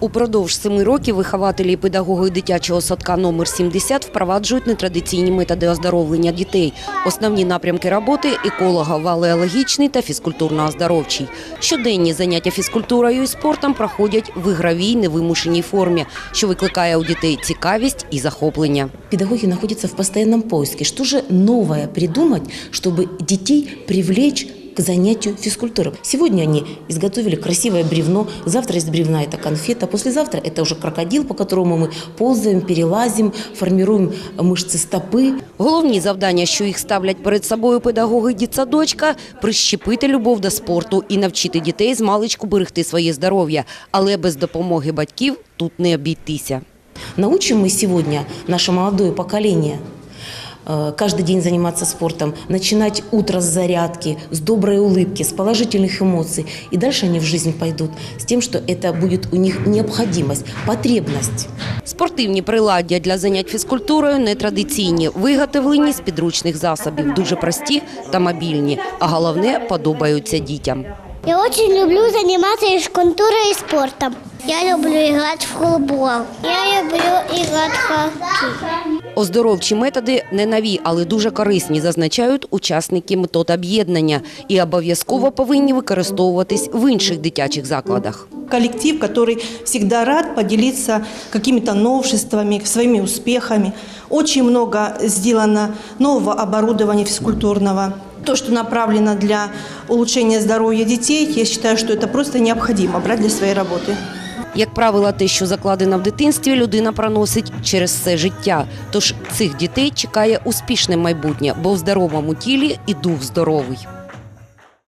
Упродовж семи років вихователі і педагоги дитячого садка номер 70 впроваджують нетрадиційні методи оздоровлення дітей. Основні напрямки роботи – еколого-валеологічний та фізкультурно-оздоровчий. Щоденні заняття фізкультурою і спортом проходять в ігровій невимушеній формі, що викликає у дітей цікавість і захоплення. Педагоги находятся в постоянном поиске. Что же новое придумать, чтобы детей привлечь к занятию физкультурой? Сегодня они изготовили красивое бревно, завтра из бревна это конфета, послезавтра это уже крокодил, по которому мы ползаем, перелазим, формируем мышцы стопы. Головні завдання, що їх ставлять перед собою педагоги дітсадочка – прищепити любов до спорту і навчити дітей з маличку берегти своє здоров'я. Але без допомоги батьків тут не обійтися. Научим мы сегодня наше молодое поколение э, каждый день заниматься спортом, начинать утро с зарядки, с доброй улыбки, с положительных эмоций. И дальше они в жизнь пойдут с тем, что это будет у них необходимость, потребность. Спортивні приладдя для занять фізкультурою нетрадиційні, виготовлені з підручних засобів, дуже прості та мобільні, а головне – подобаються дітям. Я очень люблю заниматься физкультурой и спортом. Я люблю играть в футбол. Я люблю играть в хоккей. Оздоровчі методи не нові, але дуже корисні, зазначають учасники метод об'єднання і обов'язково повинні використовуватись в інших дитячих закладах. коллектив, который всегда рад поделиться какими-то новшествами, своими успехами. Очень много сделано нового оборудования физкультурного. То, что направлено для улучшения здоровья детей, я считаю, что это просто необходимо брать для своей работы. Як правило, те, що закладено в дитинстві, людина проносить через все життя. Тож цих дітей чекає успішне майбутнє, бо в здоровому тілі і дух здоровий.